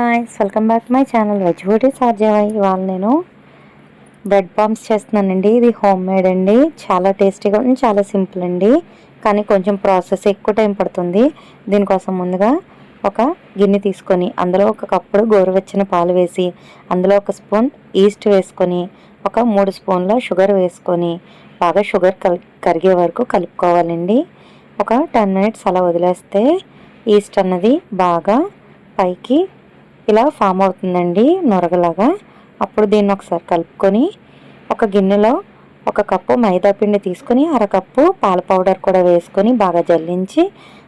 Hi welcome back my channel veg బూటీ సాధ్యమై ఇవాళ నేను బ్రెడ్ బాంబ్స్ చేస్తున్నానండి. ఇది హోమ్ మేడ్ అండి. చాలా టేస్టీగా ఉంది చాలా సింపుల్ అండి. కానీ కొంచెం ప్రాసెస్ ఎక్కువ టైం పడుతుంది. దీనికోసం ముందుగా ఒక గిన్నె తీసుకొని అందులో ఒక కప్పుడు గోరువెచ్చని పాలు వేసి అందులో ఒక స్పూన్ ఈస్ట్ వేసుకొని ఒక మూడు స్పూన్ల షుగర్ వేసుకొని బాగా షుగర్ కరిగే వరకు కలుపుకోవాలండి. ఒక టెన్ మినిట్స్ అలా వదిలేస్తే ఈస్ట్ అన్నది బాగా పైకి ఇలా ఫామ్ అవుతుందండి నొరగలాగా. అప్పుడు దీన్ని ఒకసారి కలుపుకొని ఒక గిన్నెలో ఒక కప్పు మైదా పిండి తీసుకొని అరకప్పు పాల పౌడర్ కూడా వేసుకొని బాగా జల్లించి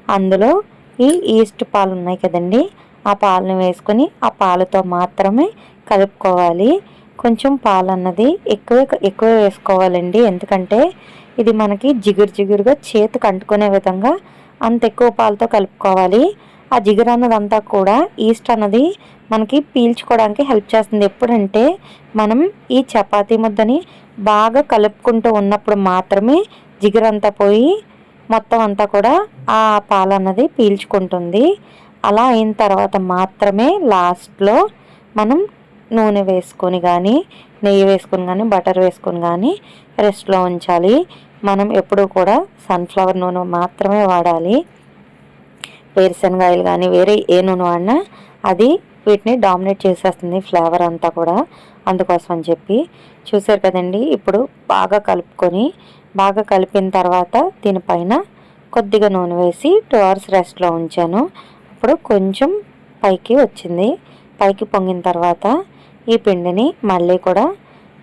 అందులో ఈ ఈస్ట్ పాలు ఉన్నాయి కదండి ఆ పాలను వేసుకొని ఆ పాలతో మాత్రమే కలుపుకోవాలి. కొంచెం పాలు అన్నది ఎక్కువ ఎక్కువ వేసుకోవాలండి. ఎందుకంటే ఇది మనకి జిగురు జిగురుగా చేతికి అంటుకునే విధంగా అంత ఎక్కువ పాలతో కలుపుకోవాలి. ఆ జిగురు అన్నదంతా కూడా ఈస్ట్ అన్నది మనకి పీల్చుకోవడానికి హెల్ప్ చేస్తుంది. ఎప్పుడంటే మనం ఈ చపాతీ ముద్దని బాగా కలుపుకుంటూ ఉన్నప్పుడు మాత్రమే జిగురంతా పోయి మొత్తం అంతా కూడా ఆ పాలు అన్నది పీల్చుకుంటుంది. అలా అయిన తర్వాత మాత్రమే లాస్ట్లో మనం నూనె వేసుకొని కానీ నెయ్యి వేసుకొని కానీ బటర్ వేసుకొని కానీ రెస్ట్లో ఉంచాలి. మనం ఎప్పుడూ కూడా సన్ఫ్లవర్ నూనె మాత్రమే వాడాలి. వేరుశనగాయలు కానీ వేరే ఏ నూనె వాడినా అది వీటిని డామినేట్ చేసేస్తుంది ఫ్లేవర్ అంతా కూడా. అందుకోసం అని చెప్పి చూసారు కదండి ఇప్పుడు బాగా కలుపుకొని బాగా కలిపిన తర్వాత దీనిపైన కొద్దిగా నూనె వేసి టూ అవర్స్ రెస్ట్లో ఉంచాను. అప్పుడు కొంచెం పైకి వచ్చింది. పైకి పొంగిన తర్వాత ఈ పిండిని మళ్ళీ కూడా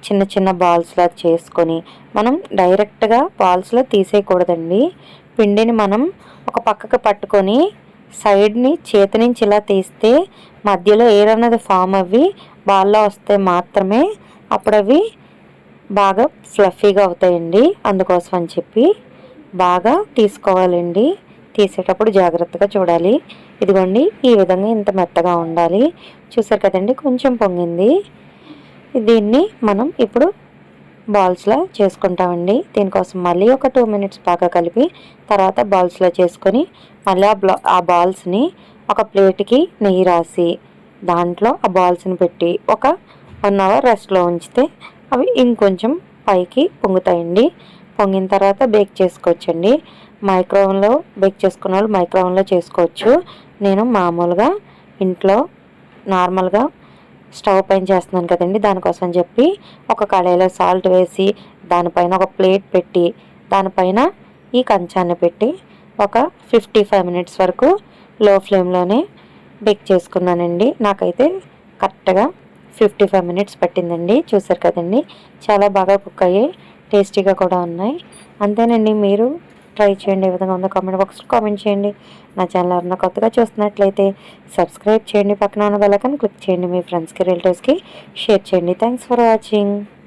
చిన్న చిన్న బాల్స్లా చేసుకొని మనం డైరెక్ట్గా బాల్స్లో తీసేయకూడదండి. పిండిని మనం ఒక పక్కకు పట్టుకొని సైడ్ని చేతి నుంచి ఇలా తీస్తే మధ్యలో ఎయిర్ అన్నది ఫామ్ అవి బాల్లో వస్తే మాత్రమే అప్పుడు అవి బాగా ఫ్లఫీగా అవుతాయండి. అందుకోసం అని చెప్పి బాగా తీసుకోవాలండి. తీసేటప్పుడు జాగ్రత్తగా చూడాలి. ఇదిగోండి ఈ విధంగా ఇంత మెత్తగా ఉండాలి. చూసారు కదండి కొంచెం పొంగింది. దీన్ని మనం ఇప్పుడు బాల్స్లో చేసుకుంటామండి. దీనికోసం మళ్ళీ ఒక టూ మినిట్స్ బాగా కలిపి తర్వాత బాల్స్లో చేసుకొని మళ్ళీ ఆ ఆ బాల్స్ని ఒక ప్లేట్కి నెయ్యి రాసి దాంట్లో ఆ బాల్స్ని పెట్టి ఒక వన్ అవర్ రెస్ట్లో ఉంచితే అవి ఇంకొంచెం పైకి పొంగుతాయండి. పొంగిన తర్వాత బేక్ చేసుకోవచ్చండి. మైక్రోవన్లో బేక్ చేసుకున్న వాళ్ళు మైక్రోవన్లో చేసుకోవచ్చు. నేను మామూలుగా ఇంట్లో నార్మల్గా స్టవ్ పైన చేస్తున్నాను కదండి. దానికోసం చెప్పి ఒక కడాయిలో సాల్ట్ వేసి దానిపైన ఒక ప్లేట్ పెట్టి దానిపైన ఈ కంచాన్ని పెట్టి ఒక ఫిఫ్టీ ఫైవ్ మినిట్స్ వరకు లో ఫ్లేమ్లోనే బేక్ చేసుకున్నానండి. నాకైతే కరెక్ట్గా ఫిఫ్టీ ఫైవ్ మినిట్స్ పట్టిందండి. చూసారు కదండి. చాలా బాగా కుక్ అయ్యాయి. టేస్టీగా కూడా ఉన్నాయి. అంతేనండి. మీరు ట్రై చేయండి. ఏ విధంగా ఉందో కామెంట్ బాక్స్లో కామెంట్ చేయండి. నా ఛానల్ ఎవరన్నా కొత్తగా చూస్తున్నట్లయితే సబ్స్క్రైబ్ చేయండి. పక్కన ఉన్న బెల్లకన్ క్లిక్ చేయండి. మీ ఫ్రెండ్స్కి రిలేటివ్స్కి షేర్ చేయండి. Thanks for watching